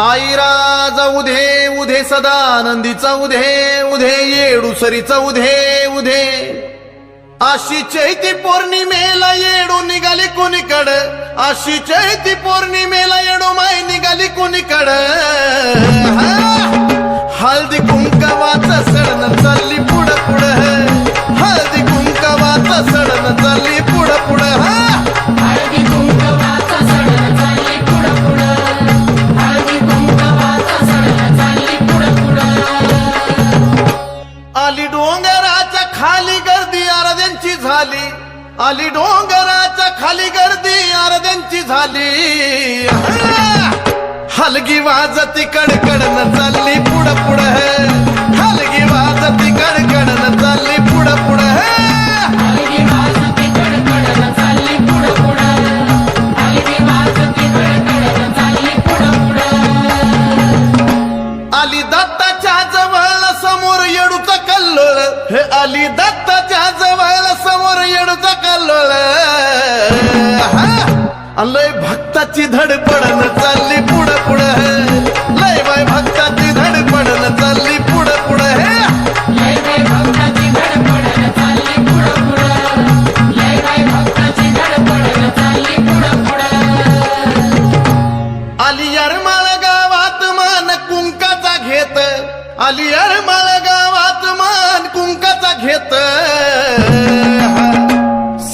आईराज उधे उधे सदानंदीचा उधे उधे येडूसरीचा उधे उधे. अशी चैती पौर्णिमेला येडू निघाली कोणीकड. अशी चैती पौर्णिमेला येडू माय निघाली कोणीकड. हळदी कुंकवाचा सडन चालली पुढं पुढं. हळदी कुंकवाचा सडन चालली पुढं पुढं. झाली. आली डोंगराच्या खाली गर्दी आरद्यांची झाली. हलगी वाजती कडकडन दत्ताच्या जवळ समोर येडूचा कल्लोळ हे आली दत्ताच्या जवळ समोर येडूचा कल्लोळ हा! लय भक्ताची धडपडन चालली पुढं पुढं घेत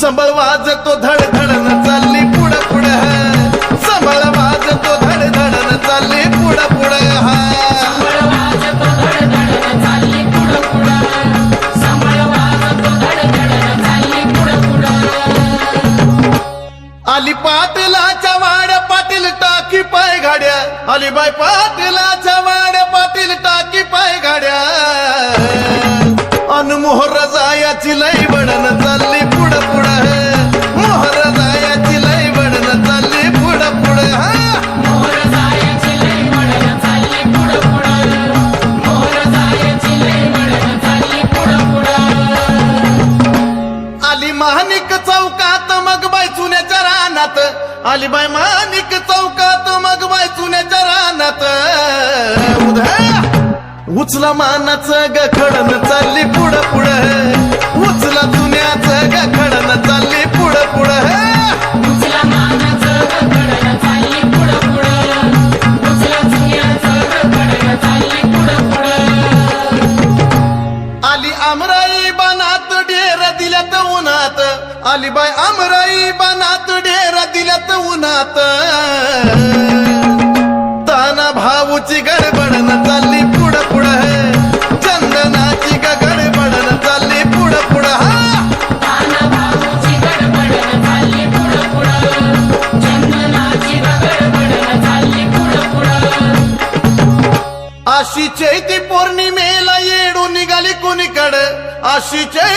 संबळ वाजतो धडधडन चालली पुढं पुढं. संबळ वाजतो धडधडन चालली पुढं पुढं. हा संबळ वाजतो वाजतो धडधडन चालली पुढं पुढं. आली पाटीलाच्या वाड्या पाटील टाकी पाय गाड्या आली बाय पाटीलाच्या वाड्या पाटील टाकी पाय गाड्या अन मोहर जायाची लई बडन चालली पुढं पुढं मोहर जायाची लई बडन चालली पुढं पुढं हा. मोर जायची लय वळण चालली पुढं पुढं आली महानिक चौकात मग बाय चुन्याच्या रानात. आली बाय महानिक चौकात उचला मानाचं चुन्याचं गखडन चालली पुढं पुढं. उचला उचला चुन्याचं गडगड चालली पुढं पुढं. आली आमराई बानात डेर दिल्यात उन्हात. आली बाय आमराई बानात डेर दिल्यात उन्हात. अशी चैती पौर्णिमेला येडू निघाली कोणीकडं? अशी चैती